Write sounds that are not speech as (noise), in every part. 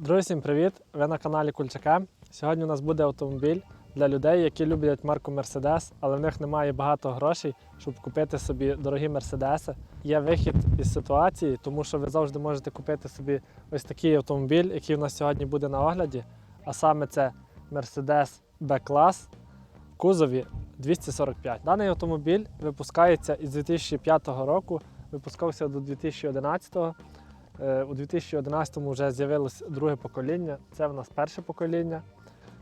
Друзі, всім привіт! Ви на каналі Кульчака. Сьогодні у нас буде автомобіль для людей, які люблять марку Mercedes, але в них немає багато грошей, щоб купити собі дорогі мерседеси. Є вихід із ситуації, тому що ви завжди можете купити собі ось такий автомобіль, який у нас сьогодні буде на огляді. А саме це Mercedes B-клас в кузові 245. Даний автомобіль випускається із 2005 року, випускався до 2011 року. Е, У 2011-му вже з'явилось друге покоління. Це в нас перше покоління.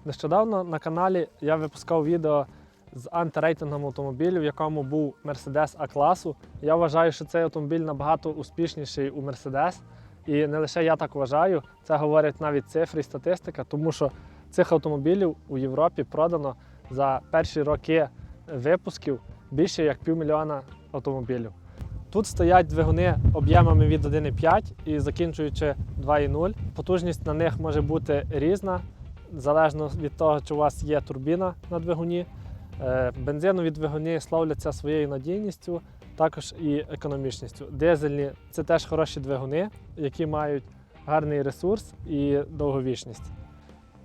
Нещодавно на каналі я випускав відео з антирейтингом автомобілів, в якому був Mercedes А-класу. Я вважаю, що цей автомобіль набагато успішніший у Mercedes. І не лише я так вважаю, це говорять навіть цифри і статистика, тому що цих автомобілів у Європі продано за перші роки випусків більше як півмільйона автомобілів. Тут стоять двигуни об'ємами від 1,5 і закінчуючи 2,0. Потужність на них може бути різна, залежно від того, чи у вас є турбіна на двигуні. Е, Бензинові двигуни славляться своєю надійністю, також і економічністю. Дизельні це теж хороші двигуни, які мають гарний ресурс і довговічність.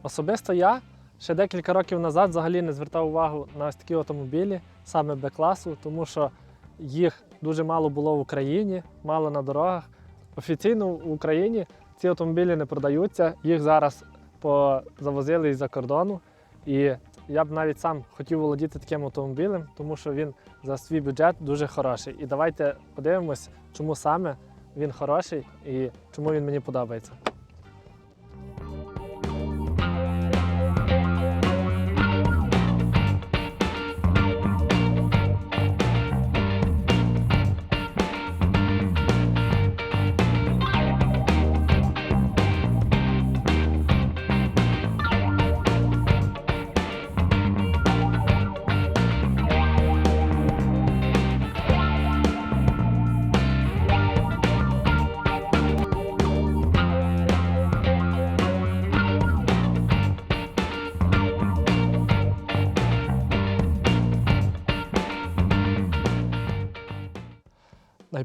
Особисто я ще декілька років назад взагалі не звертав увагу на ось такі автомобілі, саме Б-класу, тому що їх дуже мало було в Україні, мало на дорогах. Офіційно в Україні ці автомобілі не продаються, їх зараз позавозили із-за кордону. І я б навіть сам хотів володіти таким автомобілем, тому що він за свій бюджет дуже хороший. І давайте подивимось, чому саме він хороший і чому він мені подобається.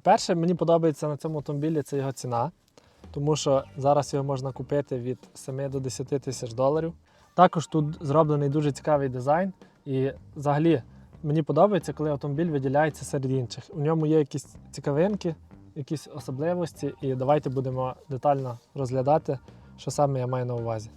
Найперше, мені подобається на цьому автомобілі це його ціна, тому що зараз його можна купити від 7 до 10 тисяч доларів. Також тут зроблений дуже цікавий дизайн, і взагалі мені подобається, коли автомобіль виділяється серед інших. У ньому є якісь цікавинки, якісь особливості, і давайте будемо детально розглядати, що саме я маю на увазі.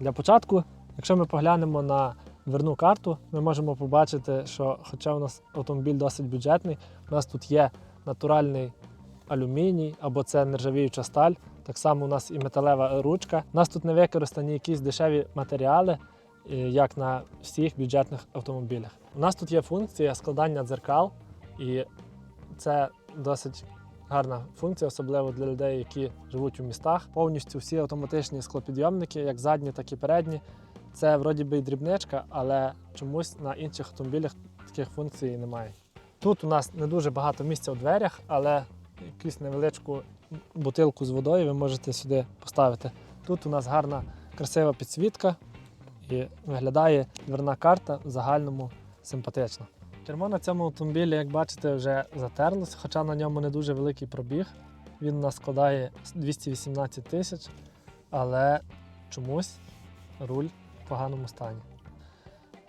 Для початку, якщо ми поглянемо на дверну карту, ми можемо побачити, що, хоча у нас автомобіль досить бюджетний, у нас тут є натуральний алюміній або це нержавіюча сталь. Так само у нас і металева ручка. У нас тут не використані якісь дешеві матеріали, е, як на всіх бюджетних автомобілях. У нас тут є функція складання дзеркал, і це досить гарна функція, особливо для людей, які живуть у містах. Повністю всі автоматичні склопідйомники, як задні, так і передні. Це вроді би і дрібничка, але чомусь на інших автомобілях таких функцій немає. Тут у нас не дуже багато місця у дверях, але якусь невеличку бутилку з водою ви можете сюди поставити. Тут у нас гарна красива підсвітка і виглядає дверна карта в загальному симпатично. Кермо на цьому автомобілі, як бачите, вже затерлося, хоча на ньому не дуже великий пробіг. Він у нас складає 218 тисяч, але чомусь руль в поганому стані.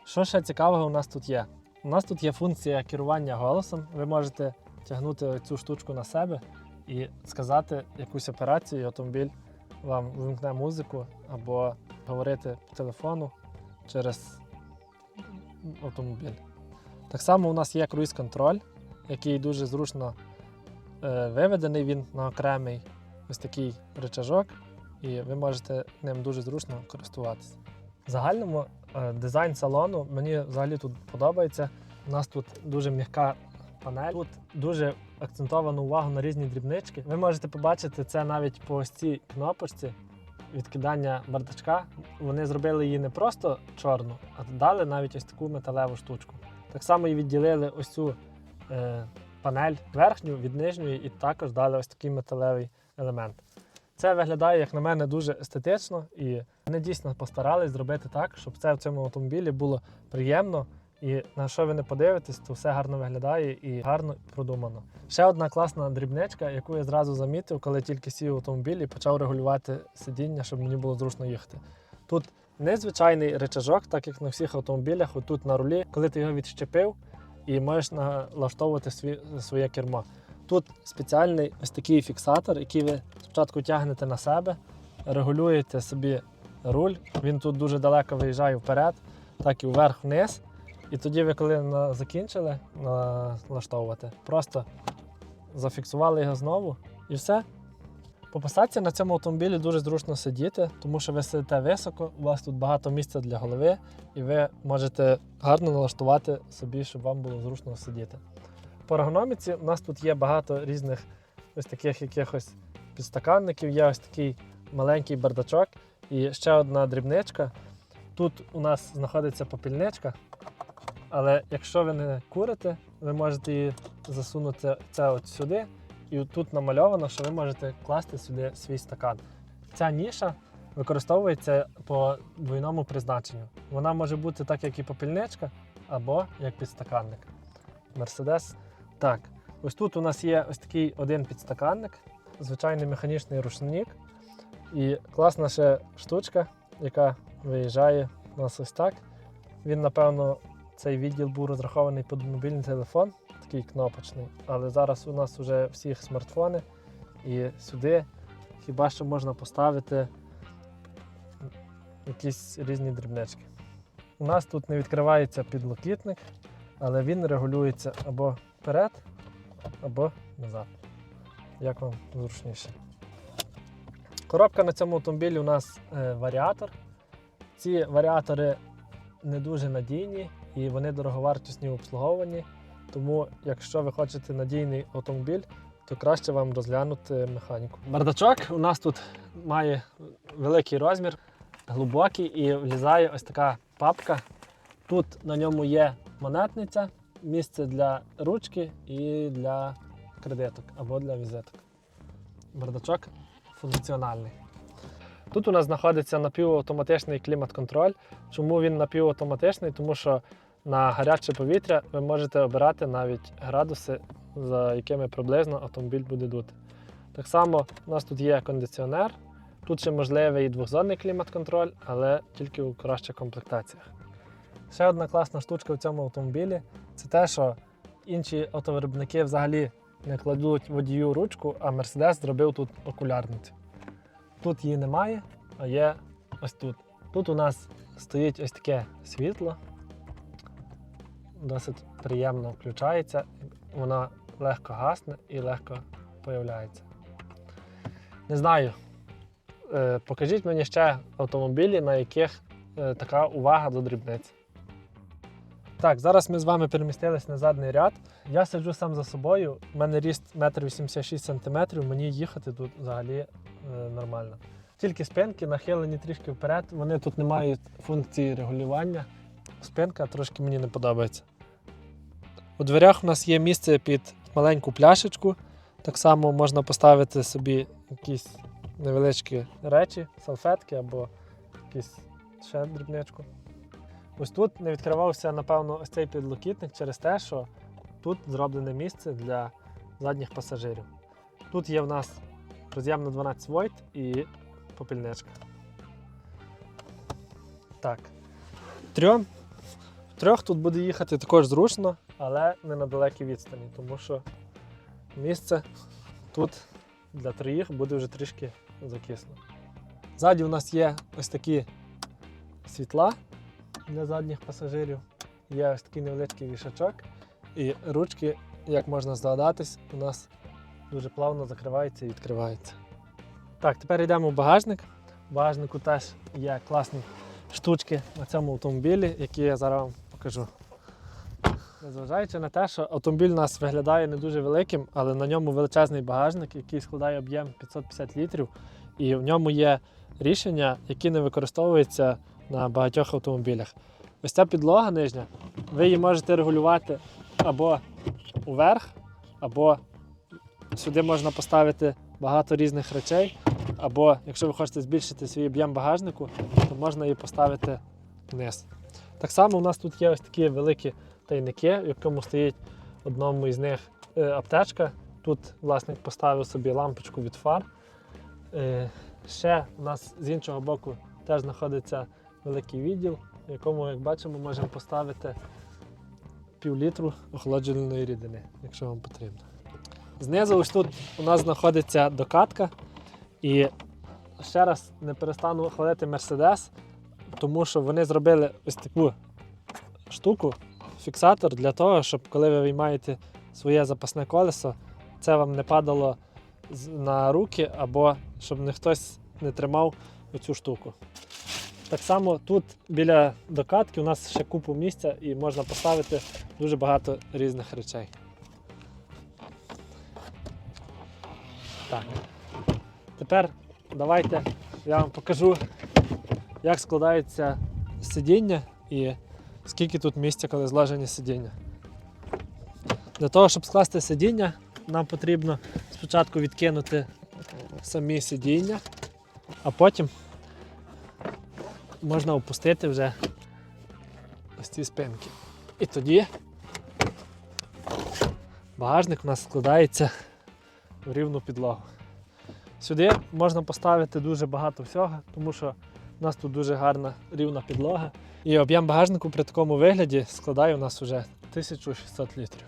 Що ще цікавого у нас тут є? У нас тут є функція керування голосом. Ви можете тягнути цю штучку на себе і сказати якусь операцію, і автомобіль вам вимкне музику або говорити по телефону через автомобіль. Так само у нас є круїз-контроль, який дуже зручно е, виведений. Він на окремий ось такий рычажок, і ви можете ним дуже зручно користуватися. В загальному дизайн салону мені взагалі тут подобається. У нас тут дуже м'яка панель. Тут дуже акцентовану увагу на різні дрібнички. Ви можете побачити це навіть по ось цій кнопочці відкидання бардачка. Вони зробили її не просто чорну, а дали навіть ось таку металеву штучку. Так само і відділили ось цю е, панель верхню від нижньої, і також дали ось такий металевий елемент. Це виглядає, як на мене, дуже естетично, і вони дійсно постарались зробити так, щоб це в цьому автомобілі було приємно І на що ви не подивитесь, то все гарно виглядає і гарно продумано. Ще одна класна дрібничка, яку я зразу замітив, коли тільки сів в автомобіль і почав регулювати сидіння, щоб мені було зручно їхати. Тут незвичайний речажок, так як на всіх автомобілях, отут на рулі, коли ти його відщепив і можеш налаштовувати своє кермо. Тут спеціальний ось такий фіксатор, який ви спочатку тягнете на себе, регулюєте собі руль. Він тут дуже далеко виїжджає вперед, так і вверх-вниз. І тоді ви, коли закінчили налаштовувати, просто зафіксували його знову і все. По посадці на цьому автомобілі дуже зручно сидіти, тому що ви сидите високо, у вас тут багато місця для голови, і ви можете гарно налаштувати собі, щоб вам було зручно сидіти. По ергономіці у нас тут є багато різних ось таких якихось підстаканників, є ось такий маленький бардачок і ще одна дрібничка. Тут у нас знаходиться попільничка, але якщо ви не курите, ви можете її засунути це от сюди, і тут намальовано, що ви можете класти сюди свій стакан. Ця ніша використовується по двойному призначенню. Вона може бути так, як і попільничка, або як підстаканник. Мерседес. Так, ось тут у нас є ось такий один підстаканник, звичайний механічний рушник. І класна ще штучка, яка виїжджає у нас ось так. Він, напевно, цей відділ був розрахований під мобільний телефон, такий кнопочний. Але зараз у нас вже всіх смартфони, і сюди хіба що можна поставити якісь різні дрібнички. У нас тут не відкривається підлокітник, але він регулюється або вперед, або назад. Як вам зручніше. Коробка на цьому автомобілі у нас е, варіатор. Ці варіатори не дуже надійні і вони дороговартісні в обслуговуванні. Тому, якщо ви хочете надійний автомобіль, то краще вам розглянути механіку. Бардачок у нас тут має великий розмір, глибокий і влізає ось така папка. Тут на ньому є монетниця, місце для ручки і для кредиток або для візиток. Бардачок функціональний. Тут у нас знаходиться напівавтоматичний клімат-контроль. Чому він напівавтоматичний? Тому що на гаряче повітря ви можете обирати навіть градуси, за якими приблизно автомобіль буде дути. Так само у нас тут є кондиціонер. Тут ще можливий і двохзонний клімат-контроль, але тільки у кращих комплектаціях. Ще одна класна штучка в цьому автомобілі це те, що інші автовиробники взагалі не кладуть водію ручку, а Mercedes зробив тут окулярницю. Тут її немає, а є ось тут. Тут у нас стоїть ось таке світло. Досить приємно включається, воно легко гасне і легко появляється. Не знаю. Е, Покажіть мені ще автомобілі, на яких е, така увага до дрібниць. Так, зараз ми з вами перемістились на задній ряд. Я сиджу сам за собою. У мене ріст 1,86 см, мені їхати тут взагалі е, нормально. Тільки спинки нахилені трішки вперед, вони тут не мають функції регулювання. Спинка трошки мені не подобається. У дверях у нас є місце під маленьку пляшечку. Так само можна поставити собі якісь невеличкі речі, салфетки або якісь ще дрібничку. Ось тут не відкривався, напевно, ось цей підлокітник через те, що тут зроблене місце для задніх пасажирів. Тут є в нас роз'єм на 12 вольт і попільничка. Так. Трьом. Трьох тут буде їхати також зручно, але не на далекій відстані, тому що місце тут для троїх буде вже трішки закисло. Ззаді у нас є ось такі світла для задніх пасажирів. Є ось такий невеличкий вішачок. І ручки, як можна здогадатись, у нас дуже плавно закриваються і відкриваються. Так, тепер йдемо в багажник. В багажнику теж є класні штучки на цьому автомобілі, які я зараз вам покажу. Незважаючи на те, що автомобіль у нас виглядає не дуже великим, але на ньому величезний багажник, який складає об'єм 550 літрів, і в ньому є рішення, які не використовуються на багатьох автомобілях. Ось ця підлога нижня, ви її можете регулювати або уверх, або сюди можна поставити багато різних речей, або якщо ви хочете збільшити свій об'єм багажнику, то можна її поставити вниз. Так само у нас тут є ось такі великі тайники, в якому стоїть одному із них е, аптечка. Тут власник поставив собі лампочку від фар. Е, Ще у нас з іншого боку теж знаходиться великий відділ, в якому, як бачимо, можемо поставити пів літру охолоджувальної рідини, якщо вам потрібно. Знизу ось тут у нас знаходиться докатка. І ще раз не перестану хвалити Mercedes, тому що вони зробили ось таку штуку, фіксатор для того, щоб коли ви виймаєте своє запасне колесо, це вам не падало на руки або щоб не хтось не тримав оцю штуку. Так само тут біля докатки у нас ще купу місця і можна поставити дуже багато різних речей. Так. Тепер давайте я вам покажу, як складається сидіння і скільки тут місця, коли зложені сидіння. Для того, щоб скласти сидіння, нам потрібно спочатку відкинути самі сидіння, а потім можна опустити вже ось ці спинки. І тоді багажник у нас складається в рівну підлогу. Сюди можна поставити дуже багато всього, тому що у нас тут дуже гарна рівна підлога. І об'єм багажнику при такому вигляді складає у нас вже 1600 літрів.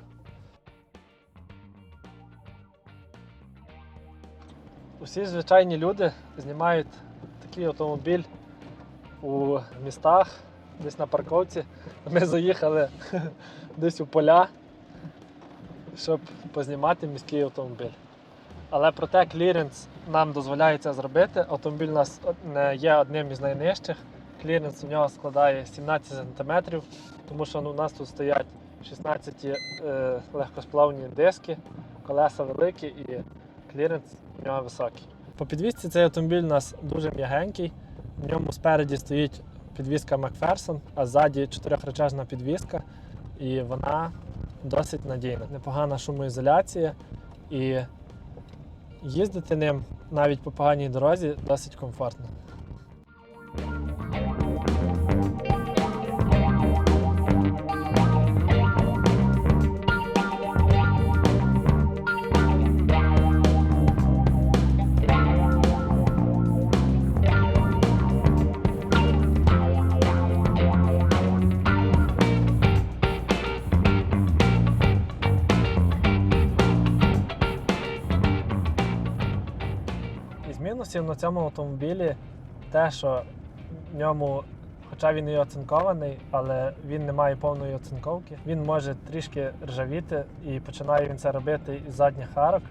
Усі звичайні люди знімають такий автомобіль у містах, десь на парковці. Ми заїхали (laughs) десь у поля, щоб познімати міський автомобіль. Але проте кліренс нам дозволяє це зробити. Автомобіль у нас є одним із найнижчих. Кліренс у нього складає 17 см, тому що ну, у нас тут стоять 16 е, легкосплавні диски, колеса великі і кліренс у нього високий. По підвісці цей автомобіль у нас дуже м'ягенький. В ньому спереді стоїть підвіска Макферсон, а ззаді чотирьохречажна підвіска, і вона досить надійна. Непогана шумоізоляція і їздити ним навіть по поганій дорозі досить комфортно. Із на цьому автомобілі те, що в ньому, хоча він і оцинкований, але він не має повної оцинковки. Він може трішки ржавіти і починає він це робити із задніх арок.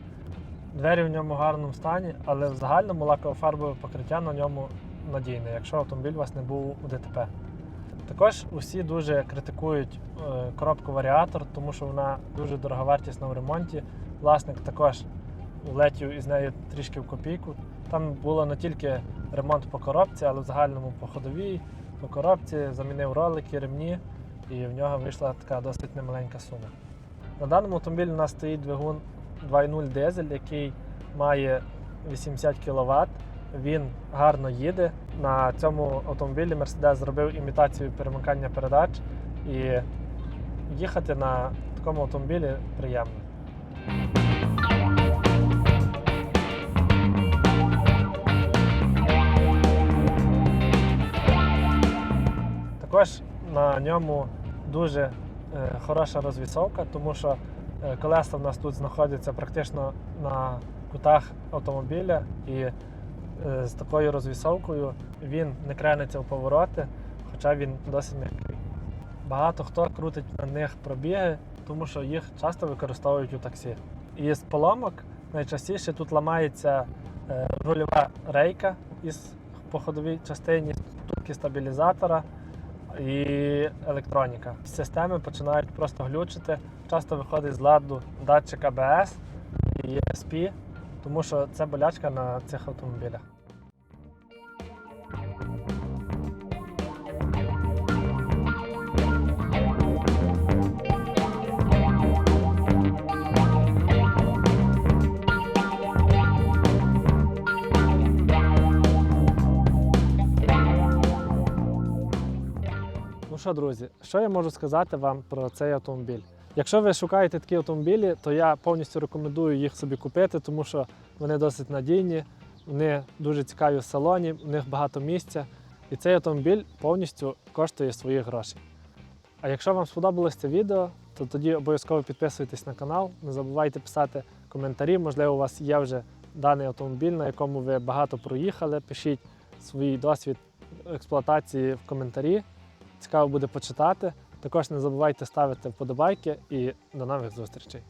Двері в ньому в гарному стані, але в загальному лаково-фарбове покриття на ньому надійне, якщо автомобіль у вас не був у ДТП. Також усі дуже критикують е, коробку варіатор, тому що вона дуже дороговартісна в ремонті. Власник також влетів із нею трішки в копійку. Там було не тільки ремонт по коробці, але в загальному по ходовій, по коробці, замінив ролики, ремні, і в нього вийшла така досить немаленька сума. На даному автомобілі у нас стоїть двигун 2.0 дизель, який має 80 кВт. Він гарно їде. На цьому автомобілі Mercedes зробив імітацію перемикання передач, і їхати на такому автомобілі приємно. Також на ньому дуже е, хороша розвісовка, тому що е, колеса в нас тут знаходяться практично на кутах автомобіля, і е, з такою розвісовкою він не крениться в повороти, хоча він досить м'який. Багато хто крутить на них пробіги, тому що їх часто використовують у таксі. І з поломок найчастіше тут ламається е, рульова рейка із по ходовій частині, ступки стабілізатора і електроніка. Системи починають просто глючити. Часто виходить з ладу датчик АБС і ESP, тому що це болячка на цих автомобілях. Ну що, друзі, що я можу сказати вам про цей автомобіль? Якщо ви шукаєте такі автомобілі, то я повністю рекомендую їх собі купити, тому що вони досить надійні, вони дуже цікаві в салоні, в них багато місця. І цей автомобіль повністю коштує своїх грошей. А якщо вам сподобалось це відео, то тоді обов'язково підписуйтесь на канал, не забувайте писати коментарі. Можливо, у вас є вже даний автомобіль, на якому ви багато проїхали. Пишіть свій досвід експлуатації в коментарі. Цікаво буде почитати. Також не забувайте ставити вподобайки і до нових зустрічей.